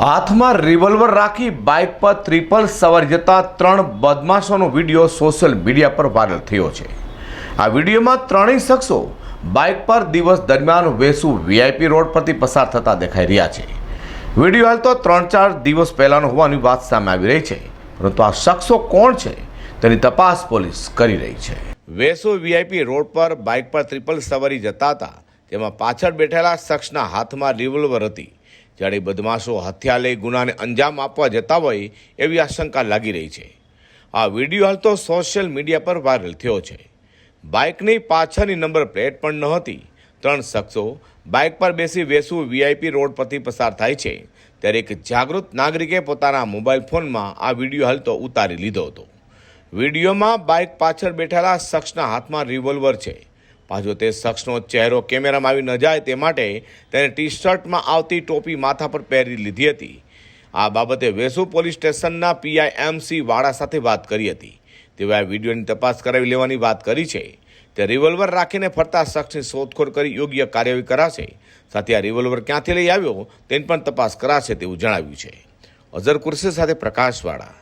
હાથમાં રિવોલ્વર રાખી બાઇક પર ત્રિપલ સવાર જતા ત્રણ બદમાશોનો વીડિયો સોશિયલ મીડિયા પર વાયરલ થયો છે. આ વિડીયોમાં ત્રણેય શખ્સો બાઇક પર દિવસ દરમિયાન વેસુ વીઆઈપી રોડ પરથી પસાર થતા દેખાઈ રહ્યા છે. વીડિયો હાલ તો ત્રણ ચાર દિવસ પહેલાનો હોવાની વાત સામે આવી રહી છે, પરંતુ આ શખ્સો કોણ છે તેની તપાસ પોલીસ કરી રહી છે. વેસુ વીઆઈપી રોડ પર બાઇક પર ત્રિપલ સવારી જતા હતા તેમાં પાછળ બેઠેલા શખ્સના હાથમાં રિવોલ્વર હતી. જ્યારે બદમાશો હથિયાર લઈ ગુનાને અંજામ આપવા જતા હોય એવી આશંકા લાગી રહી છે. આ વીડિયો હાલ તો સોશિયલ મીડિયા પર વાયરલ થયો છે. બાઇકની પાછળની નંબર પ્લેટ પણ નહોતી ત્રણ શખ્સો બાઇક પર બેસી વેસુ વીઆઈપી રોડ પરથી પસાર થાય છે. ત્યારે એક જાગૃત નાગરિકે પોતાના મોબાઈલ ફોનમાં આ વીડિયો હાલ તો ઉતારી લીધો હતો. વિડીયોમાં બાઇક પાછળ બેઠેલા શખ્સના હાથમાં રિવોલ્વર છે. પાછો તે શખ્સનો ચહેરો કેમેરામાં આવી ન જાય તે માટે તેણે ટી શર્ટમાં આવતી ટોપી માથા પર પહેરી લીધી હતી. આ બાબતે વેસુ પોલીસ સ્ટેશનના પીઆઈ એમસી વાળા સાથે વાત કરી હતી. તેઓએ આ વિડીયોની તપાસ કરાવી લેવાની વાત કરી છે. તે રિવોલ્વર રાખીને ફરતા શખ્સની શોધખોળ કરી યોગ્ય કાર્યવાહી કરાશે. સાથે આ રિવોલ્વર ક્યાંથી લઈ આવ્યો તેની પણ તપાસ કરાશે તેવું જણાવ્યું છે. અઝર કુરશી સાથે પ્રકાશવાળા.